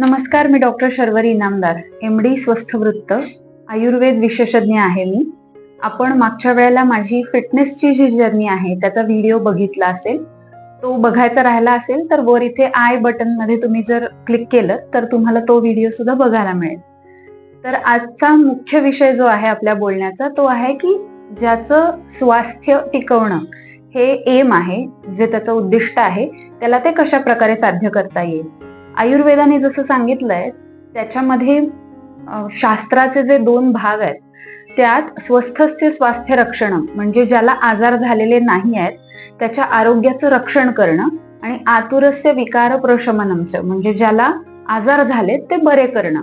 नमस्कार मी doctor Sharvari Inamdar M D स्वस्थ वृत्त आयुर्वेद विशेषज्ञ आहे मी. आपण मागच्या वेळेला माझी फिटनेसची जी जर्नी आहे त्याचा व्हिडिओ बघितला असेल. तो बघायचा राहिला असेल तर वर इथे आय बटनमध्ये तुम्ही जर क्लिक केलं तर तुम्हाला तो व्हिडिओ सुद्धा बघायला मिळेल. तर आजचा मुख्य विषय जो आहे आपल्या बोलण्याचा तो आहे की ज्याचं स्वास्थ्य टिकवणं हे एम आहे जे त्याचं उद्दिष्ट आहे त्याला ते कशा प्रकारे साध्य करता येईल? आयुर्वेदाने जसं सांगितलंय त्याच्यामध्ये शास्त्राचे जे दोन भाग आहेत त्यात स्वस्थस्य स्वास्थ्य रक्षण म्हणजे ज्याला आजार झालेले नाही आहेत त्याच्या आरोग्याचं रक्षण करणं आणि आतुरस्य विकार प्रशमनमच म्हणजे ज्याला आजार झालेत ते बरे करणं.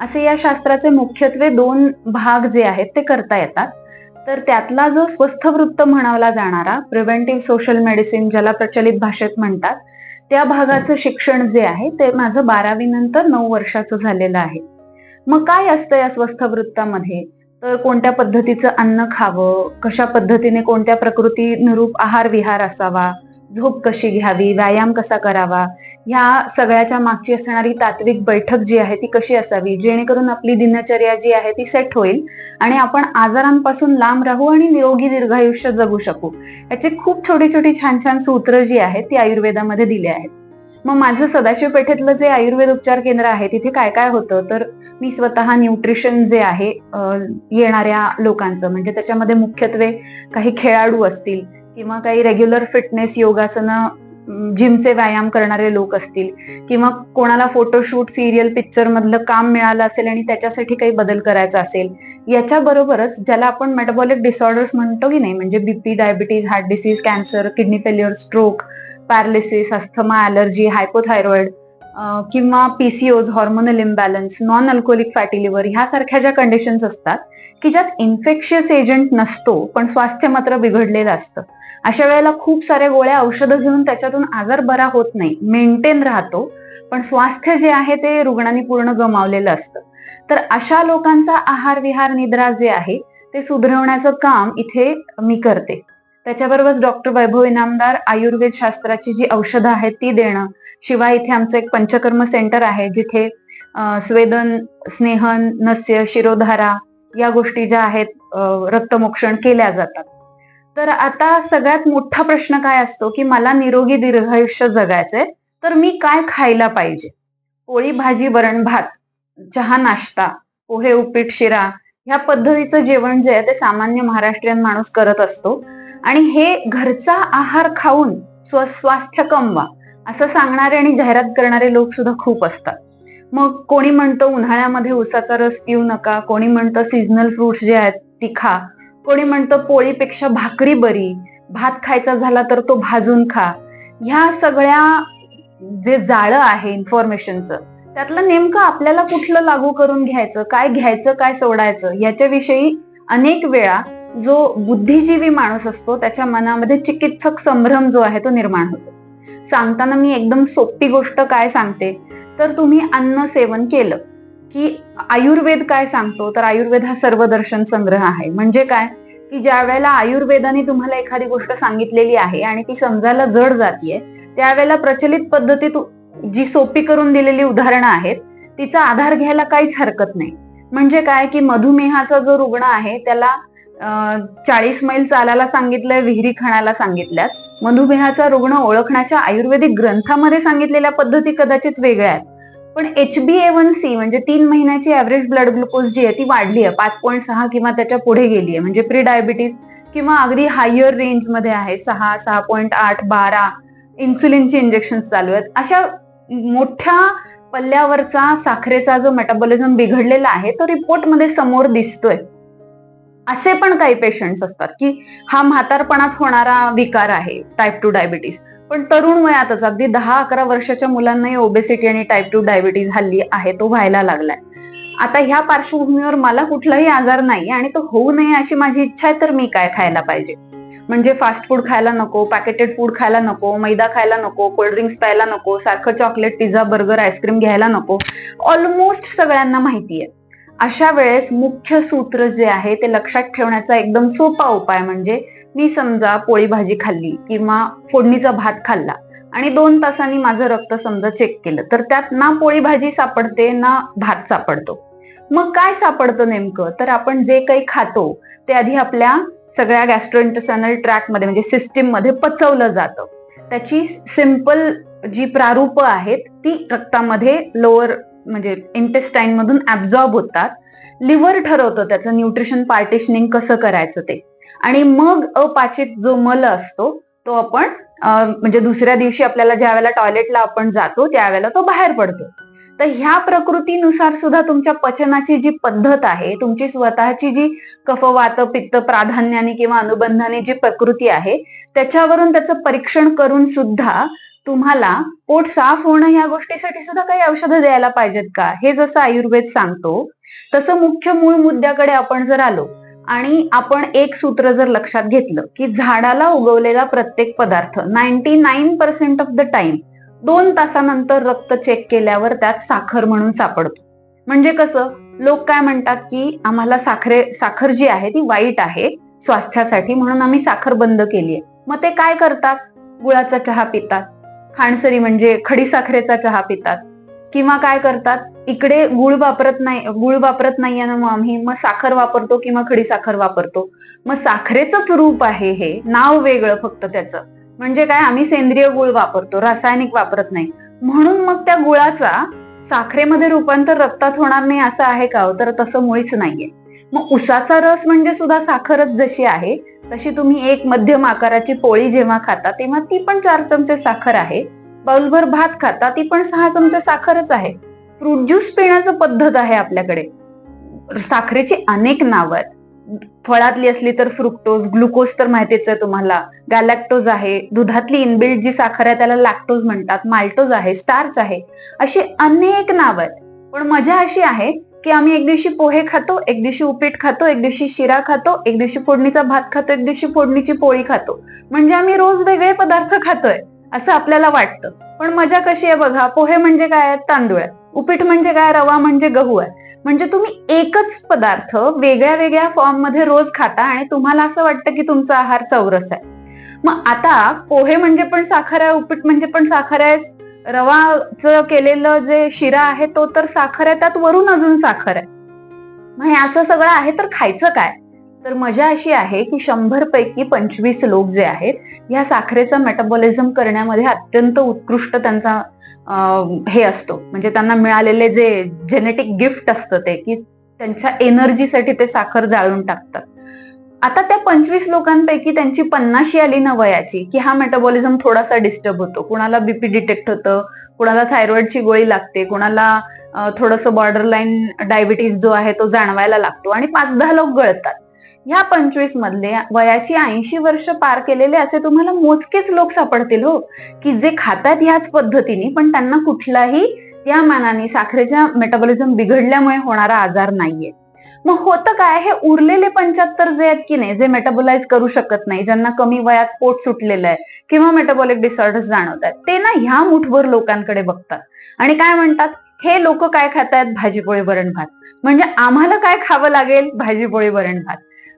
असे या शास्त्राचे मुख्यत्वे दोन भाग जे आहेत ते करता येतात. तर त्यातला जो स्वस्थ वृत्त म्हणावला जाणारा प्रिव्हेंटिव्ह सोशल मेडिसिन ज्याला प्रचलित भाषेत म्हणतात त्या भागाचं शिक्षण जे आहे ते माझं बारावी नंतर नऊ वर्षाचं झालेलं आहे. मग काय असतं या स्वस्थ वृत्तामध्ये? तर कोणत्या पद्धतीचं अन्न खावं? कशा पद्धतीने कोणत्या प्रकृती निरूप आहार विहार असावा? झोप कशी घ्यावी व्यायाम कसा करावा ह्या सगळ्याच्या मागची असणारी तात्विक बैठक जी आहे ती कशी असावी जेणेकरून आपली दिनचर्या जी आहे ती सेट होईल आणि आपण आजारांपासून लांब राहू आणि निरोगी दीर्घायुष्य जगू शकू. याची खूप छोटी छोटी छान छान सूत्र जी आहेत ती आयुर्वेदामध्ये दिली आहेत. मग माझं सदाशिव पेठेतलं जे आयुर्वेद उपचार केंद्र आहे तिथे काय काय होतं? तर मी स्वतः न्यूट्रिशन जे आहे येणाऱ्या लोकांचं म्हणजे त्याच्यामध्ये मुख्यत्वे काही खेळाडू असतील किंवा काही रेग्युलर फिटनेस योगासनं जिमचे व्यायाम करणारे लोक असतील किंवा कोणाला फोटोशूट सिरियल पिक्चर मधलं काम मिळालं असेल आणि त्याच्यासाठी काही बदल करायचा असेल याच्या बरोबरच ज्याला आपण मेटाबॉलिक डिसऑर्डर्स म्हणतो की नाही म्हणजे BP diabetes heart disease cancer kidney failure stroke paralysis asthma allergy hypothyroid किंवा PCOS hormonal imbalance non alcoholic fatty liver ह्यासारख्या ज्या कंडिशन्स असतात की ज्यात इन्फेक्शियस एजंट नसतो पण स्वास्थ्य मात्र बिघडलेलं असतं. अशा वेळेला खूप साऱ्या गोळ्या औषधं घेऊन त्याच्यातून आजार बरा होत नाही मेंटेन राहतो पण स्वास्थ्य जे आहे ते रुग्णांनी पूर्ण गमावलेलं असतं. तर अशा लोकांचा आहार विहार निद्रा जे आहे ते सुधरवण्याचं काम इथे मी करते. त्याच्याबरोबरच डॉक्टर वैभव इनामदार आयुर्वेद शास्त्राची जी औषधं आहेत ती देणं. शिवाय इथे आमचं एक पंचकर्म सेंटर आहे जिथे स्वेदन स्नेहन नस्य शिरोधारा या गोष्टी ज्या आहेत रक्तमोक्षण केल्या जातात. तर आता सगळ्यात मोठा प्रश्न काय असतो की मला निरोगी दीर्घायुष्य जगायचंय तर मी काय खायला पाहिजे? पोळी भाजी वरण भात चहा नाश्ता पोहे उपीट शिरा ह्या पद्धतीचं जेवण जे आहे ते सामान्य महाराष्ट्रीयन माणूस करत असतो. आणि हे घरचा आहार खाऊन स्व स्वास्थ्य कमवा असं सांगणारे आणि जाहिरात करणारे लोक सुद्धा खूप असतात. मग कोणी म्हणतं उन्हाळ्यामध्ये उसाचा रस पिऊ नका कोणी म्हणतं सीझनल फ्रुट्स जे आहेत ती खा कोणी म्हणतं पोळीपेक्षा भाकरी बरी भात खायचा झाला तर तो भाजून खा. ह्या सगळ्या जे जाळं आहे इन्फॉर्मेशनचं त्यातलं नेमकं आपल्याला कुठलं लागू करून घ्यायचं काय घ्यायचं काय सोडायचं याच्याविषयी अनेक वेळा जो बुद्धिजीवी माणूस असतो त्याच्या मनामध्ये चिकित्सक संभ्रम जो आहे तो निर्माण होतो. सांगताना मी एकदम सोपी गोष्ट काय सांगते? तर तुम्ही अन्न सेवन केलं की आयुर्वेद काय सांगतो? तर आयुर्वेद हा सर्वदर्शन संग्रह आहे. म्हणजे काय? की ज्या वेळेला आयुर्वेदाने तुम्हाला एखादी गोष्ट सांगितलेली आहे आणि ती समजायला जड जातीये त्यावेळेला प्रचलित पद्धतीत जी सोपी करून दिलेली उदाहरणं आहेत तिचा आधार घ्यायला काहीच हरकत नाही. म्हणजे काय? की मधुमेहाचा जो रुग्ण आहे त्याला चाळीस मैल चालायला सांगितलंय विहिरी खणायला सांगितल्यात. मधुमेहाचा रुग्ण ओळखण्याच्या आयुर्वेदिक ग्रंथामध्ये सांगितलेल्या पद्धती कदाचित वेगळ्या आहेत. पण H B A one C म्हणजे तीन महिन्याची ऍव्हरेज ब्लड ग्लुकोज जी आहे ती वाढली आहे. पाच पॉईंट सहा किंवा त्याच्या पुढे गेली आहे. म्हणजे प्री डायबिटीस किंवा अगदी हायर रेंजमध्ये आहे. सहा सहा पॉईंट आठ बारा इन्सुलिनचे इंजेक्शन चालू आहेत. अशा मोठ्या पल्ल्यावरचा साखरेचा जो मेटाबॉलिझम बिघडलेला आहे तो रिपोर्टमध्ये समोर दिसतोय. असे पण काही पेशंट्स असतात की हा म्हातारपणात होणारा विकार आहे टाईप टू डायबिटीस पण तरुण वयातच अगदी दहा अकरा वर्षाच्या मुलांनाही ओबेसिटी आणि टाईप टू डायबिटीज हल्ली आहे तो व्हायला लागलाय. आता ह्या पार्श्वभूमीवर मला कुठलाही आजार नाही आणि तो होऊ नये अशी माझी इच्छा आहे तर मी काय खायला पाहिजे? म्हणजे फास्ट फूड खायला नको पॅकेटेड फूड खायला नको मैदा खायला नको कोल्ड्रिंक्स प्यायला नको सारखं चॉकलेट पिझ्झा बर्गर आईस्क्रीम घ्यायला नको. ऑलमोस्ट सगळ्यांना माहिती आहे अशा वेळेस मुख्य सूत्र जे आहे ते लक्षात ठेवण्याचा एकदम सोपा उपाय म्हणजे मी समजा पोळी भाजी खाल्ली किंवा फोडणीचा भात खाल्ला आणि दोन तासांनी माझं रक्त समजा चेक केलं तर त्यात ना पोळी भाजी सापडते ना भात सापडतो. मग काय सापडतं नेमकं? तर आपण जे काही खातो ते आधी आपल्या सगळ्या गॅस्ट्रोइंटेसनल ट्रॅकमध्ये म्हणजे सिस्टीममध्ये पचवलं जातं. त्याची सिंपल जी प्रारूप आहेत ती रक्तामध्ये लोअर म्हणजे इंटेस्टाईन मधून ऍब्झॉर्ब होतात. लिव्हर ठरवतं त्याचं न्यूट्रिशन पार्टिशनिंग कसं करायचं ते. आणि मग अपाचित जो मल असतो तो आपण म्हणजे दुसऱ्या दिवशी आपल्याला ज्या वेळेला टॉयलेटला आपण जातो त्यावेळेला तो बाहेर पडतो. तर ह्या प्रकृतीनुसार सुद्धा तुमच्या पचनाची जी पद्धत आहे तुमची स्वतःची जी कफ वात पित्त प्राधान्याने किंवा अनुबंधाने जी प्रकृती आहे त्याच्यावरून त्याचं परीक्षण करून सुद्धा तुम्हाला पोट साफ होणं या गोष्टीसाठी सुद्धा काही औषधं द्यायला पाहिजेत का? हे जसं आयुर्वेद सांगतो तसं मुख्य मूळ मुद्द्याकडे आपण जर आलो आणि आपण एक सूत्र जर लक्षात घेतलं की झाडाला उगवलेला प्रत्येक पदार्थ ninety nine percent of the time दोन तासानंतर रक्त चेक केल्यावर त्यात साखर म्हणून सापडतो. म्हणजे कसं? लोक काय म्हणतात की आम्हाला साखरे साखर जी आहे ती वाईट आहे स्वास्थ्यासाठी म्हणून आम्ही साखर बंद केली आहे मग ते काय करतात? गुळाचा चहा पितात. खाणसरी म्हणजे खडी साखरेचा चहा पितात. किंवा काय करतात? इकडे गुळ वापरत नाही गुळ वापरत नाहीये ना मग आम्ही. मग साखर वापरतो किंवा खडी साखर वापरतो. मग साखरेचंच रूप आहे हे. नाव वेगळं फक्त त्याचं. म्हणजे काय? आम्ही सेंद्रिय गुळ वापरतो. रासायनिक वापरत नाही. म्हणून मग त्या गुळाचा साखरेमध्ये रूपांतर रक्तात होणार नाही असं आहे का हो? तर तसं मुळीच नाहीये. मग उसाचा रस म्हणजे सुद्धा साखरच जशी आहे तशी तुम्ही एक मध्यम आकाराची पोळी जेव्हा खाता तेव्हा ती पण चार चमचे साखर आहे. बाउलभर भात खाता ती पण सहा चमचे साखरच आहे. फ्रूट ज्यूस पिण्याचं पद्धत आहे आपल्याकडे. साखरेची अनेक नावं आहेत. फळातली असली तर फ्रुक्टोज ग्लुकोज तर माहितीच आहे तुम्हाला. गॅलॅक्टोज आहे. दुधातली इनबिल्ट जी साखर आहे त्याला लॅक्टोज म्हणतात. माल्टोज आहे स्टार्च आहे. अशी अनेक नावं आहेत. पण मजा अशी आहे की आम्ही एक दिवशी पोहे खातो एक दिवशी उपीट खातो एक दिवशी शिरा खातो एक दिवशी फोडणीचा भात खातो एक दिवशी फोडणीची पोळी खातो. म्हणजे आम्ही रोज वेगळे पदार्थ खातोय असं आपल्याला वाटतं. पण मजा कशी आहे बघा पोहे म्हणजे काय तांदूळ आहे. उपीट म्हणजे काय? रवा म्हणजे गहू आहे. म्हणजे तुम्ही एकच पदार्थ वेगळ्या वेगळ्या फॉर्ममध्ये रोज खाता आणि तुम्हाला असं वाटतं की तुमचा आहार चौरस आहे. मग आता पोहे म्हणजे पण साखर आहे उपीट म्हणजे पण साखर आहे रवाचं केलेलं जे शिरा आहे तो तर साखर आहे त्यात वरून अजून साखर आहे. मग हे असं सगळं आहे तर खायचं काय? तर मजा अशी आहे की शंभर पैकी पंचवीस लोक जे आहेत ह्या साखरेचं मेटाबॉलिझम करण्यामध्ये अत्यंत उत्कृष्ट त्यांचा हे असतो. म्हणजे त्यांना मिळालेले जे जेनेटिक गिफ्ट असतं ते की त्यांच्या एनर्जीसाठी ते साखर जाळून टाकतात. आता त्या पंचवीस लोकांपैकी त्यांची पन्नाशी आली ना वयाची की हा मेटाबॉलिझम थोडासा डिस्टर्ब होतो. कुणाला बीपी डिटेक्ट होतं कुणाला थायरॉइडची गोळी लागते कुणाला थोडस बॉर्डर लाईन डायबिटीज जो आहे तो जाणवायला लागतो आणि पाच दहा लोक गळतात. ह्या पंचवीस मधले वयाची ऐंशी वर्ष पार केलेले असे तुम्हाला मोजकेच लोक सापडतील हो. की जे खातात याच पद्धतीने पण त्यांना कुठलाही त्या मानाने साखरेच्या मेटाबॉलिझम बिघडल्यामुळे होणारा आजार नाहीये. मग होतं काय? हे उरलेले पंच्याहत्तर जे आहेत की नाही जे मेटाबोलाइज करू शकत नाही ज्यांना कमी वयात पोट सुटलेलं आहे किंवा मेटाबॉलिक डिसऑर्डर्स जाणवत आहेत ते ना ह्या मुठभर लोकांकडे बघतात. आणि काय म्हणतात? हे लोक काय खातायत भाजीपोळी वरण भात. म्हणजे आम्हाला काय खावं लागेल? भाजीपोळी वरण भात.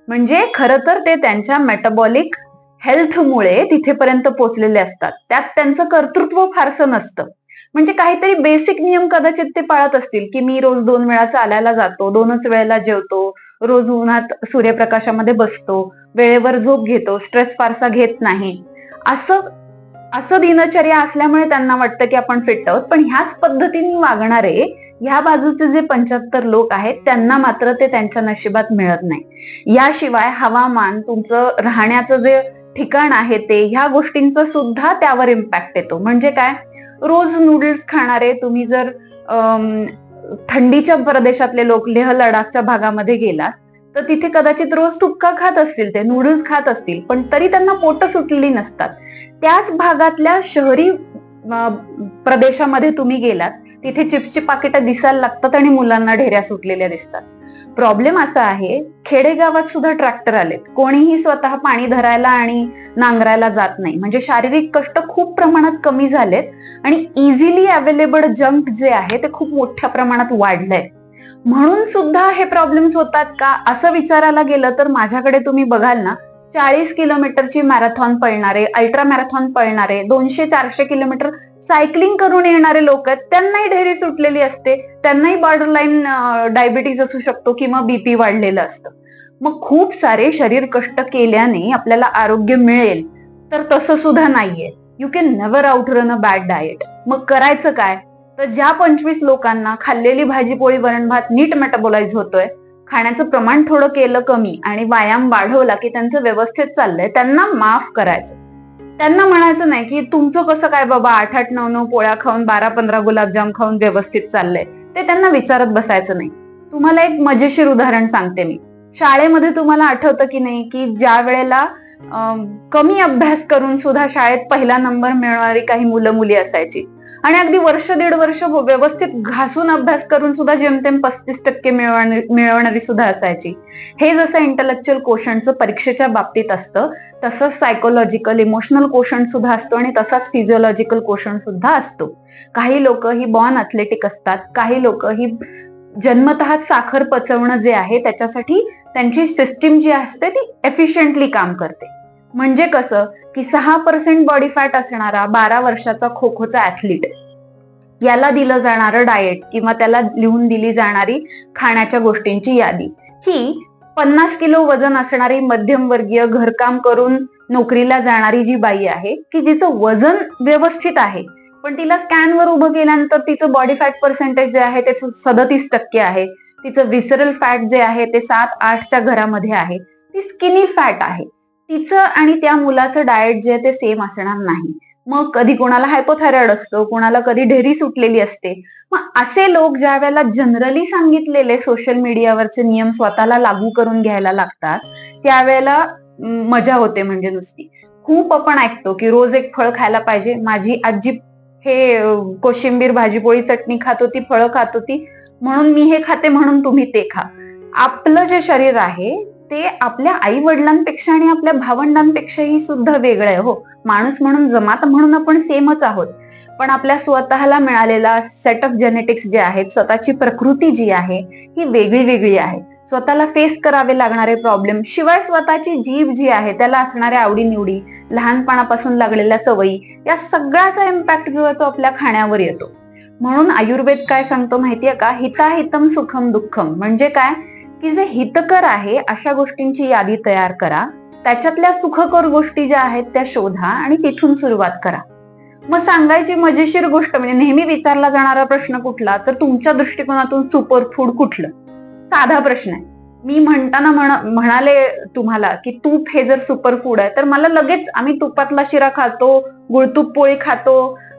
म्हणजे खरं तर ते त्यांच्या मेटाबॉलिक हेल्थमुळे तिथेपर्यंत पोचलेले असतात. त्यात त्यांचं कर्तृत्व फारसं नसतं. म्हणजे काहीतरी बेसिक नियम कदाचित ते पाळत असतील की मी रोज दोन वेळा चालायला जातो दोनच वेळेला जेवतो रोज उन्हात सूर्यप्रकाशामध्ये बसतो वेळेवर झोप घेतो स्ट्रेस फारसा घेत नाही. असं असं दिनचर्या असल्यामुळे त्यांना वाटतं की आपण फिट आहोत. पण ह्याच पद्धतीने वागणारे ह्या बाजूचे जे पंच्याहत्तर लोक आहेत त्यांना मात्र ते त्यांच्या नशिबात मिळत नाही. याशिवाय हवामान तुमचं राहण्याचं जे ठिकाण आहे ते ह्या गोष्टींचा सुद्धा त्यावर इम्पॅक्ट येतो. म्हणजे काय? रोज नूडल्स खाणारे तुम्ही जर थंडीच्या प्रदेशातले लोक लेह लडाखच्या भागामध्ये गेलात तर तिथे कदाचित रोज तुक्का खात असतील ते नूडल्स खात असतील पण तरी त्यांना पोट सुटलेली नसतात. त्याच भागातल्या शहरी प्रदेशामध्ये तुम्ही गेलात तिथे चिप्सची पाकिटं दिसायला लागतात आणि मुलांना ढेऱ्या सुटलेल्या दिसतात. प्रॉब्लेम असा आहे खेडेगावात सुद्धा ट्रॅक्टर आलेत. कोणीही स्वतः पाणी धरायला आणि नांगरायला जात नाही. म्हणजे शारीरिक कष्ट खूप प्रमाणात कमी झालेत आणि इझिली अवेलेबल जंक जे आहे ते खूप मोठ्या प्रमाणात वाढलंय. म्हणून सुद्धा हे प्रॉब्लेम्स होतात का? असं विचारायला गेलं तर माझ्याकडे तुम्ही बघाल ना चाळीस किलोमीटरची मॅरेथॉन पळणारे अल्ट्रा मॅरेथॉन पळणारे दोनशे चारशे किलोमीटर सायकलिंग करून येणारे लोक आहेत त्यांनाही ढेरी सुटलेली असते. त्यांनाही बॉर्डरलाईन डायबिटीज असू शकतो किंवा बीपी वाढलेलं असतं. मग खूप सारे शरीर कष्ट केल्याने आपल्याला आरोग्य मिळेल. तर तसं सुद्धा नाहीये. You can never outrun a bad diet मग करायचं काय? तर ज्या पंचवीस लोकांना खाल्लेली भाजी पोळी वरण भात नीट मेटाबोलाइज होतोय खाण्याचं प्रमाण थोडं केलं कमी आणि व्यायाम वाढवला की त्यांचं व्यवस्थित चाललंय त्यांना माफ करायचं. त्यांना म्हणायचं नाही की तुमचं कसं काय बाबा आठ आठ नऊ नऊ पोळ्या खाऊन बारा पंधरा गुलाबजाम खाऊन व्यवस्थित चाललंय. ते त्यांना विचारत बसायचं नाही. तुम्हाला एक मजेशीर उदाहरण सांगते मी. शाळेमध्ये तुम्हाला आठवतं की नाही की ज्या वेळेला कमी अभ्यास करून सुद्धा शाळेत पहिला नंबर मिळणारी काही मुलं मुली असायची. आणि अगदी वर्ष दीड वर्ष हो, व्यवस्थित घासून अभ्यास करून सुद्धा जेमतेम पस्तीस टक्के मिळवणारी सुद्धा असायची. हे जसं इंटलेक्च्युअल कोशनचं परीक्षेच्या बाबतीत असतं तसंच सायकोलॉजिकल इमोशनल कोशण सुद्धा असतो आणि तसाच फिजिओलॉजिकल कोशण सुद्धा असतो. काही लोक ही बॉर्न अथलेटिक असतात काही लोक ही जन्मतः साखर पचवणं जे आहे त्याच्यासाठी त्यांची सिस्टीम जी असते ती एफिशियंटली काम करते. म्हणजे कसं की सहा पर्सेंट बॉडी फॅट असणारा बारा वर्षाचा खो खोचा ऍथलीट याला दिलं जाणारं डाएट किंवा त्याला लिहून दिली जाणारी खाण्याच्या गोष्टींची यादी. ही पन्नास किलो वजन असणारी मध्यमवर्गीय घरकाम करून नोकरीला जाणारी जी बाई आहे की जिचं वजन व्यवस्थित आहे पण तिला स्कॅनवर उभं केल्यानंतर तिचं बॉडी फॅट पर्सेंटेज जे आहे ते सदतीस टक्के आहे. तिचं विसरल फॅट जे आहे ते सात आठच्या घरामध्ये आहे. ती स्किनी फॅट आहे. तिचं आणि त्या मुलाचं डाएट जे आहे ते सेम असणार नाही. मग कधी कोणाला हायपोथायरॉइड असतो कोणाला कधी ढेरी सुटलेली असते. मग असे लोक ज्या वेळेला जनरली सांगितलेले सोशल मीडियावरचे नियम स्वतःला लागू करून घ्यायला लागतात त्यावेळेला मजा होते म्हणजे नुसती. खूप आपण ऐकतो की रोज एक फळ खायला पाहिजे. माझी आजी हे कोशिंबीर भाजीपोळी चटणी खात होती फळं खात होती. म्हणून मी हे खाते म्हणून तुम्ही ते खा. आपलं जे शरीर आहे ते आपल्या आई वडिलांपेक्षा आणि आपल्या भावंडांपेक्षाही सुद्धा वेगळं आहे हो. माणूस म्हणून जमात म्हणून आपण सेमच आहोत. पण आपल्या स्वतःला मिळालेला सेट ऑफ जेनेटिक्स जे आहेत स्वतःची प्रकृती जी आहे ही वेगळी वेगळी आहे. स्वतःला फेस करावे लागणारे प्रॉब्लेम शिवाय स्वतःची जीभ जी आहे त्याला असणाऱ्या आवडीनिवडी लहानपणापासून लागलेल्या सवयी या सगळ्याचा इम्पॅक्ट जो तो आपल्या खाण्यावर येतो. म्हणून आयुर्वेद काय सांगतो माहितीये का? हिताहितम सुखम दुःखम. म्हणजे काय? की जे हितकर आहे अशा गोष्टींची यादी तयार करा. त्याच्यातल्या सुखकर गोष्टी ज्या आहेत त्या शोधा आणि तिथून सुरुवात करा. मग सांगायची मजेशीर गोष्ट म्हणजे नेहमी विचारला जाणारा प्रश्न कुठला तर तुमच्या दृष्टिकोनातून सुपर फूड कुठलं? साधा प्रश्न आहे. मी म्हणताना म्हणाले तुम्हाला की तूप हे जर सुपर फूड आहे तर मला लगेच आम्ही तुपातला शिरा खातो गुळतूप पोळी खातो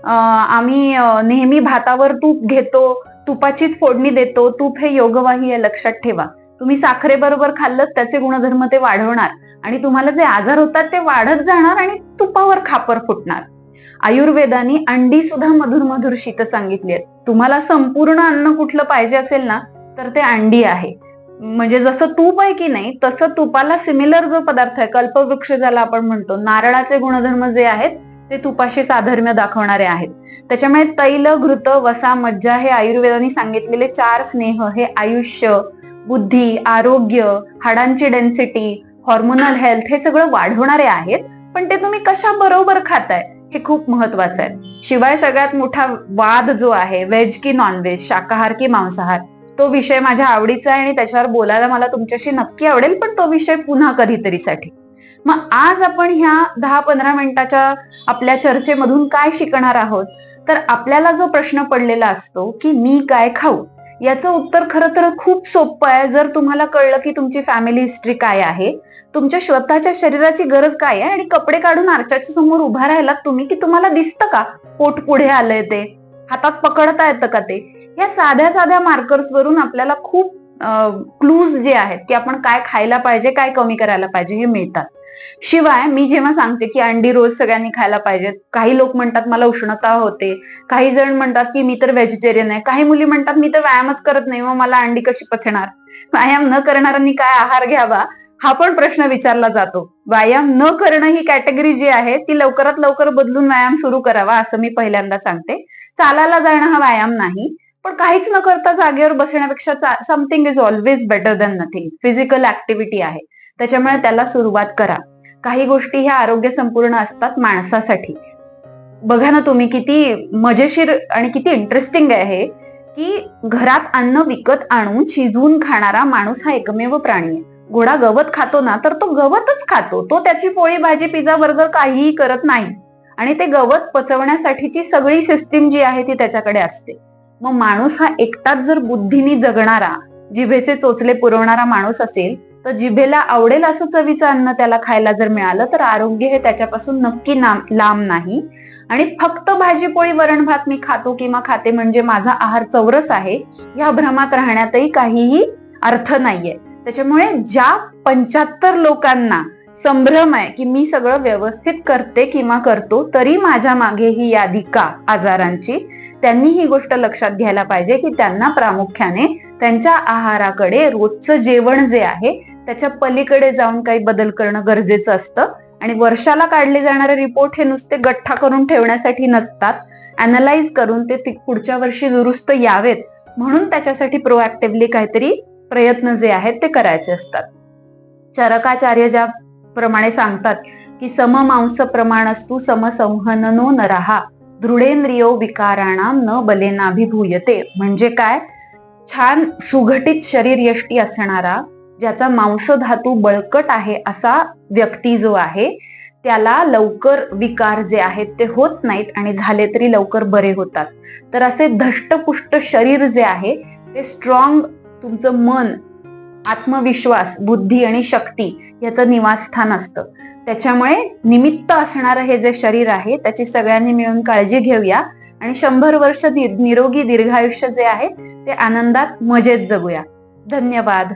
आम्ही नेहमी भातावर तूप घेतो तुपाचीच फोडणी देतो तूप हे योगवाही आहे लक्षात ठेवा. तुम्ही साखरेबरोबर खाल्लं त्याचे गुणधर्म ते वाढवणार. आणि तुम्हाला जे आजार होतात ते वाढत जाणार आणि तुपावर खापर फुटणार. आयुर्वेदाने अंडी सुद्धा मधुर मधुर शीत सांगितली आहेत. तुम्हाला संपूर्ण अन्न कुठलं पाहिजे असेल ना तर ते अंडी आहे. म्हणजे जसं तूप आहे की नाही तसं तुपाला सिमिलर जो पदार्थ आहे कल्पवृक्ष ज्याला आपण म्हणतो नारळाचे गुणधर्म जे आहेत ते तुपाशी साधर्म्य दाखवणारे आहेत. त्याच्यामुळे तैल घृत वसा मज्जा हे आयुर्वेदाने सांगितलेले चार स्नेह हे आयुष्य बुद्धी आरोग्य हाडांची डेन्सिटी हॉर्मोनल हेल्थ हे सगळं वाढवणारे आहेत. पण ते तुम्ही कशा बरोबर खाताय हे खूप महत्वाचं आहे. शिवाय सगळ्यात मोठा वाद जो आहे व्हेज की नॉनव्हेज शाकाहार की मांसाहार तो विषय माझ्या आवडीचा आहे आणि त्याच्यावर बोलायला मला तुमच्याशी नक्की आवडेल पण तो विषय पुन्हा कधीतरीसाठी. मग आज आपण ह्या दहा पंधरा मिनिटाच्या आपल्या चर्चेमधून काय शिकणार आहोत? तर आपल्याला जो प्रश्न पडलेला असतो की मी काय खाऊ? याचं उत्तर खरं तर खूप सोपं आहे. जर तुम्हाला कळलं की तुमची फॅमिली हिस्ट्री काय आहे तुमच्या स्वतःच्या शरीराची गरज काय आहे आणि कपडे काढून आरशाच्या समोर उभा राहिलात तुम्ही की तुम्हाला दिसतं का पोट पुढे आलंय ते? हातात पकडता येतं का ते? या साध्या साध्या मार्कर्स वरून आपल्याला खूप क्लूज जे आहेत की आपण काय खायला पाहिजे काय कमी करायला पाहिजे हे मिळतात. शिवाय मी जेव्हा सांगते की अंडी रोज सगळ्यांनी खायला पाहिजेत काही लोक म्हणतात मला उष्णता होते काही जण म्हणतात की मी तर व्हेजिटेरियन आहे काही मुली म्हणतात मी तर व्यायामच करत नाही मग मला अंडी कशी पचणार? व्यायाम न करणाऱ्यांनी काय आहार घ्यावा? हा पण प्रश्न विचारला जातो. व्यायाम न करणं ही कॅटेगरी जी आहे ती लवकरात लवकर बदलून व्यायाम सुरू करावा असं मी पहिल्यांदा सांगते. चालायला जाणं हा व्यायाम नाही. पण काहीच न करता जागेवर बसण्यापेक्षा something is always better than nothing physical activity आहे. त्याच्यामुळे त्याला सुरुवात करा. काही गोष्टी ह्या आरोग्य संपूर्ण असतात माणसासाठी. बघा ना तुम्ही किती मजेशीर आणि किती इंटरेस्टिंग आहे की घरात अन्न विकत आणून शिजवून खाणारा माणूस हा एकमेव प्राणी आहे. घोडा गवत खातो ना तर तो गवतच खातो. तो त्याची पोळी भाजी पिझ्झा बर्गर काहीही करत नाही. आणि ते गवत पचवण्यासाठीची सगळी सिस्टीम जी आहे ती त्याच्याकडे असते. मग माणूस हा एकटाच जर बुद्धीनी जगणारा जिभेचे चोचले पुरवणारा माणूस असेल तर जिभेला आवडेल असं चवीचं अन्न त्याला खायला जर मिळालं तर आरोग्य हे त्याच्यापासून नक्की लांब नाही. आणि फक्त भाजी पोळी वरण भात मी खातो किंवा खाते म्हणजे माझा आहार चौरस आहे या भ्रमात राहण्यातही काहीही अर्थ नाहीये. त्याच्यामुळे ज्या पंच्याहत्तर लोकांना संभ्रम आहे की मी सगळं व्यवस्थित करते किंवा करतो तरी माझ्या मागे ही यादी का आजारांची? त्यांनी ही गोष्ट लक्षात घ्यायला पाहिजे की त्यांना प्रामुख्याने त्यांच्या आहाराकडे रोजचं जेवण जे आहे त्याच्या पलीकडे जाऊन काही बदल करणं गरजेचं असतं. आणि वर्षाला काढले जाणारे रिपोर्ट हे नुसते गठ्ठा करून ठेवण्यासाठी नसतात. अनालाइज करून ते पुढच्या वर्षी दुरुस्त यावेत. म्हणून त्याच्यासाठी प्रोएक्टिव्हली काहीतरी प्रयत्न जे आहेत ते करायचे असतात. चरकाचार्य ज्या प्रमाणे सांगतात की सम मांस प्रमाण असतो समसंहननो न राहा दृढेंद्रियो विकाराणाम न बलेनाभिभूयते. म्हणजे काय? छान सुघटित शरीर यष्टी असणारा ज्याचा मांस धातू बळकट आहे असा व्यक्ती जो आहे त्याला लवकर विकार जे आहेत ते होत नाहीत आणि झाले तरी लवकर बरे होतात. तर असे धष्टपुष्ट शरीर जे आहे ते स्ट्रॉंग तुमचं मन आत्मविश्वास बुद्धी आणि शक्ती याचं निवासस्थान असतं. त्याच्यामुळे निमित्त असणारं हे जे शरीर आहे त्याची सगळ्यांनी मिळून काळजी घेऊया आणि शंभर वर्ष निरोगी दीर्घायुष्य जे आहे ते आनंदात मजेत जगूया. धन्यवाद.